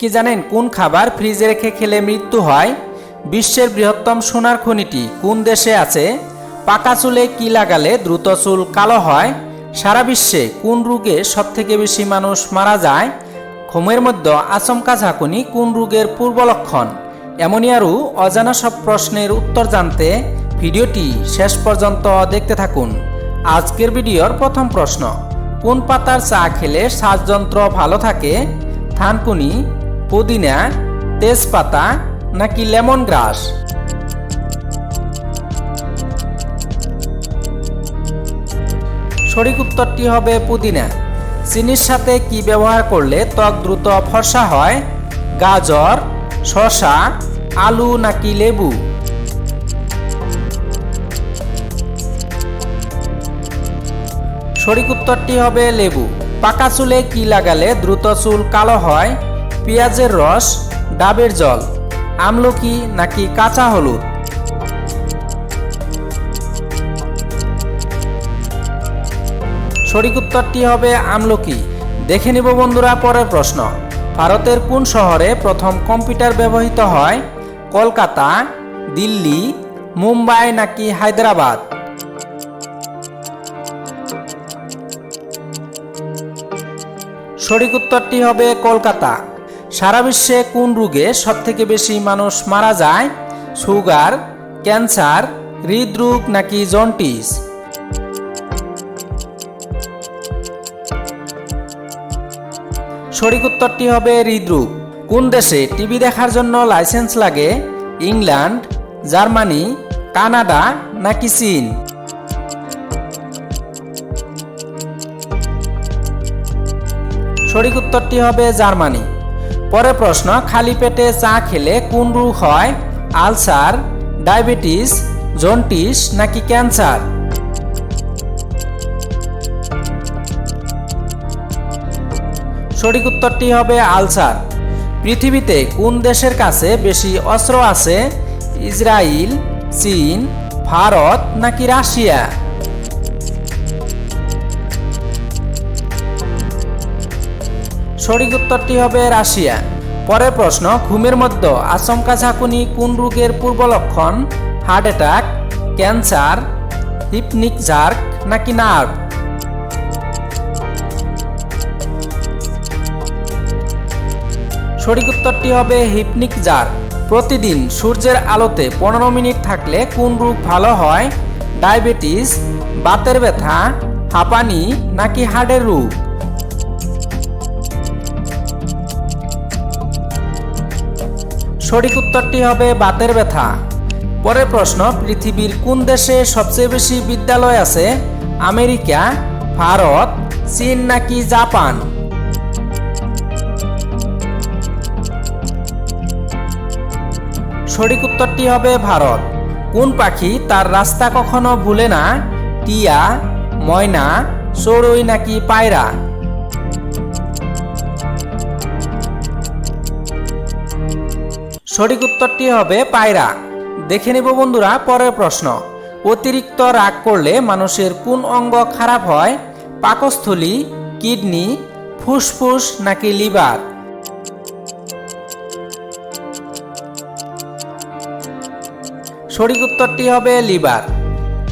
কি জানেন কোন খাবার ফ্রিজে রেখে খেলে মৃত্যু হয়? বিশ্বের বৃহত্তম সোনার খনিটি কোন দেশে আছে? পাকা চুলে কি লাগালে দ্রুত চুল কালো হয়? সারা বিশ্বে কোন রোগে সবথেকে বেশি মানুষ মারা যায়? ঘুমের মধ্যে আচমকা ঝাঁকুনি কোন রোগের পূর্ব লক্ষণ? এমনই আরও অজানা সব প্রশ্নের উত্তর জানতে ভিডিওটি শেষ পর্যন্ত দেখতে থাকুন। আজকের ভিডিওর প্রথম প্রশ্ন, কোন পাতার চা খেলে শ্বাসযন্ত্র ভালো থাকে? থানকুনি পুদিনা, তেজপাতা নাকি লেমন গ্রাস? সঠিক উত্তরটি হবে পুদিনা। চিনির সাথে কি ব্যবহার করলে ত্বক দ্রুত ফর্সা হয়? গাজর, শসা, আলু নাকি লেবু? সঠিক উত্তরটি হবে লেবু। পাকা চুলে কি লাগালে দ্রুত চুল কালো হয়? পেঁয়াজের রস, ডাবের জল, আমলকি নাকি কাঁচা হলুদ? সঠিক উত্তরটি হবে আমলকি। দেখে নিব বন্ধুরা পরের প্রশ্ন। ভারতের কোন শহরে প্রথম কম্পিউটার ব্যবহৃত হয়? কলকাতা, দিল্লি, মুম্বাই নাকি হায়দ্রাবাদ? সঠিক উত্তরটি হবে কলকাতা। সারা বিশ্বে কোন রোগে সবথেকে বেশি মানুষ মারা যায়? সুগার, ক্যান্সার, হৃদরোগ নাকি জন্টিস সঠিক উত্তরটি হবে হৃদরোগ। কোন দেশে টিভি দেখার জন্য লাইসেন্স লাগে? ইংল্যান্ড, জার্মানি, কানাডা নাকি চীন? সঠিক উত্তরটি হবে জার্মানি। পরের প্রশ্ন, খালি পেটে চা খেলে কোন রোগ হয়? আলসার, ডায়াবেটিস জন্টিস নাকি ক্যান্সার? সঠিক উত্তরটি হবে আলসার। পৃথিবীতে কোন দেশের কাছে বেশি অস্ত্র আছে? ইসরায়েল চীন, ভারত নাকি রাশিয়া? সঠিক উত্তরটি হবে রাশিয়া। পরের প্রশ্ন, ঘুমের মধ্যে আচমকা ঝাঁকুনি কোন রোগের পূর্ব লক্ষণ? Heart attack, cancer, hypnic jerk নাকি নার্ভ? সঠিক উত্তরটি হবে হিপনিক জার্ক প্রতিদিন সূর্যের আলোতে পনেরো মিনিট থাকলে কোন রোগ ভালো হয়? ডায়াবেটিস, বাতের ব্যথা, হাঁপানি নাকি হার্টের রোগ? সঠিক উত্তরটি হবে বাতের ব্যথা। পরের প্রশ্ন, পৃথিবীর কোন দেশে সবচেয়ে বেশি বিদ্যালয় আছে? আমেরিকা, ভারত, চীন নাকি জাপান? সঠিক উত্তরটি হবে ভারত। কোন পাখি তার রাস্তা কখনো ভুলে না? টিয়া, ময়না, চড়ুই নাকি পায়রা? সঠিক উত্তরটি হবে পায়রা। দেখে নেব বন্ধুরা পরের প্রশ্ন। অতিরিক্ত রাগ করলে মানুষের কোন অঙ্গ খারাপ হয়? পাকস্থলী, কিডনি, ফুসফুস নাকি লিভার? সঠিক উত্তরটি হবে লিভার।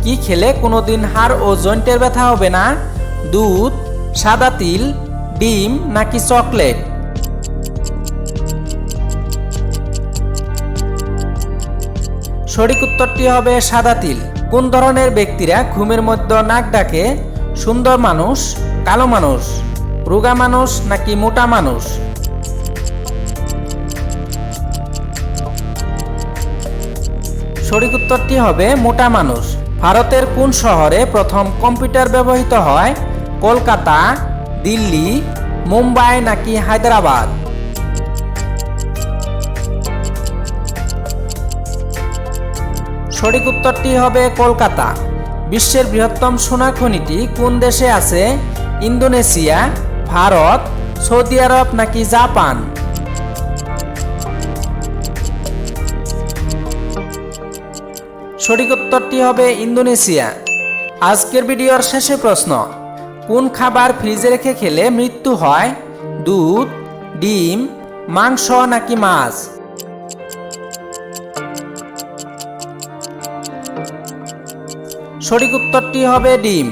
কি খেলে কোনোদিন হাড় ও জয়েন্টের ব্যথা হবে না? দুধ, সাদা তিল, ডিম নাকি চকলেট? সঠিক উত্তরটি হবে সাদা তিল। কোন ধরনের ব্যক্তিরা ঘুমের মধ্যে নাক ডাকে? সুন্দর মানুষ, কালো মানুষ, রোগা মানুষ নাকি মোটা মানুষ? সঠিক উত্তরটি হবে মোটা মানুষ। ভারতের কোন শহরে প্রথম কম্পিউটার ব্যবহৃত হয়? কলকাতা, দিল্লি, মুম্বাই নাকি হায়দ্রাবাদ? সঠিক উত্তরটি হবে কলকাতা। বিশ্বের বৃহত্তম সোনা খনিটি কোন দেশে আছে? ইন্দোনেশিয়া, ভারত, সৌদি আরব নাকি জাপান? সঠিক উত্তরটি হবে ইন্দোনেশিয়া। আজকের ভিডিওর শেষে প্রশ্ন, কোন খাবার ফ্রিজে রেখে খেলে মৃত্যু হয়? দুধ, ডিম, মাংস নাকি মাছ? সঠিক উত্তরটি হবে ডিম।